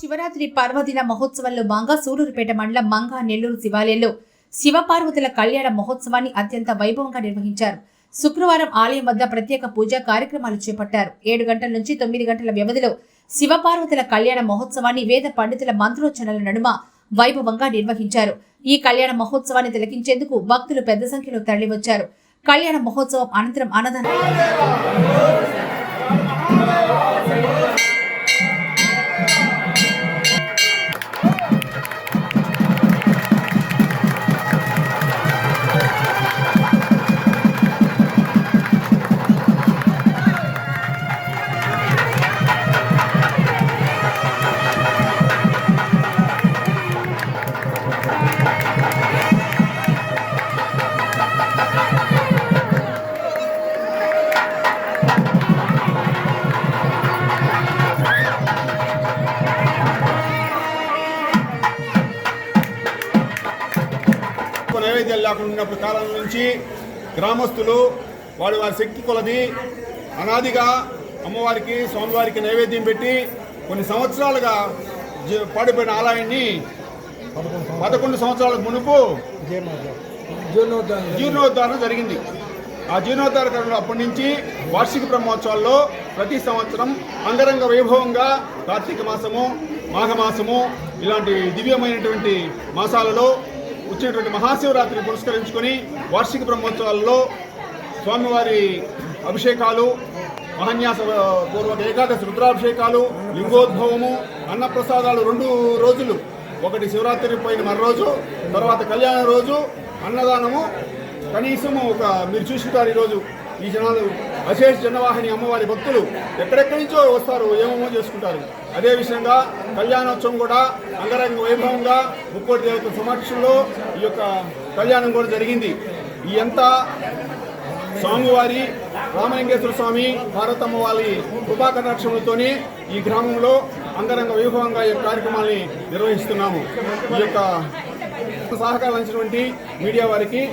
శివరాత్రి పర్వదిన మహోత్సవంలో భాగంగా సూలూరుపేట మండలం మంగా నెల్లూరు శివాలయంలో శివపార్వతుల కళ్యాణ మహోత్సవాన్ని అత్యంత వైభవంగా నిర్వహించారు. శుక్రవారం ఆలయం వద్ద ప్రత్యేక పూజా కార్యక్రమాలు చేపట్టారు. ఏడు గంటల నుంచి తొమ్మిది గంటల వ్యవధిలో శివపార్వతుల కళ్యాణ మహోత్సవాన్ని వేద పండితుల మంత్రోచ్చరణల నడుమ వైభవంగా నిర్వహించారు. ఈ కళ్యాణ మహోత్సవాన్ని తిలకించేందుకు భక్తులు పెద్ద సంఖ్యలో తరలివచ్చారు. కళ్యాణ మహోత్సవం అనంతరం అన్నదానం ఎక్కువ నైవేద్యాలు లేకుండా ఉన్నప్పుడు కాలం నుంచి గ్రామస్తులు వాడి వారి శక్తి కొలది అనాదిగా అమ్మవారికి స్వామివారికి నైవేద్యం పెట్టి కొన్ని సంవత్సరాలుగా పాడిపోయిన ఆలయాన్ని పదకొండు సంవత్సరాల మునుపు జీర్ణోద్ధారణ జరిగింది. ఆ జీర్ణోద్ధారణ అప్పటి నుంచి వార్షిక బ్రహ్మోత్సవాల్లో ప్రతి సంవత్సరం అంగరంగ వైభవంగా కార్తీక మాసము మాఘమాసము ఇలాంటి దివ్యమైనటువంటి మాసాలలో వచ్చినటువంటి మహాశివరాత్రిని పురస్కరించుకొని వార్షిక బ్రహ్మోత్సవాల్లో స్వామివారి అభిషేకాలు మహాన్యాస పూర్వక ఏకాదశి రుద్రాభిషేకాలు లింగోద్భవము అన్నప్రసాదాలు రెండు రోజులు. ఒకటి శివరాత్రి పోయిన మరోజు రోజు తర్వాత కళ్యాణ రోజు అన్నదానము. కనీసము ఒక మీరు చూసుకుంటారు ఈరోజు. ఈ జనాలు అశేష జనవాహిని అమ్మవారి భక్తులు ఎక్కడెక్కడి నుంచో వస్తారు ఏమేమో చేసుకుంటారు. అదే విషయంగా కళ్యాణోత్సవం కూడా అంగరంగ వైభవంగా ముక్కోటి దేవతల సమక్షంలో ఈ యొక్క కళ్యాణం కూడా జరిగింది. ఈ అంతా స్వామివారి రామలింగేశ్వర స్వామి భారతమ్మ వారి కృపాకటాక్షములతోనే ఈ గ్రామంలో అంగరంగ వైభవంగా ఈ కార్యక్రమాన్ని నిర్వహిస్తున్నాము. ఈ యొక్క సహకారం అందించినటువంటి మీడియా వారికి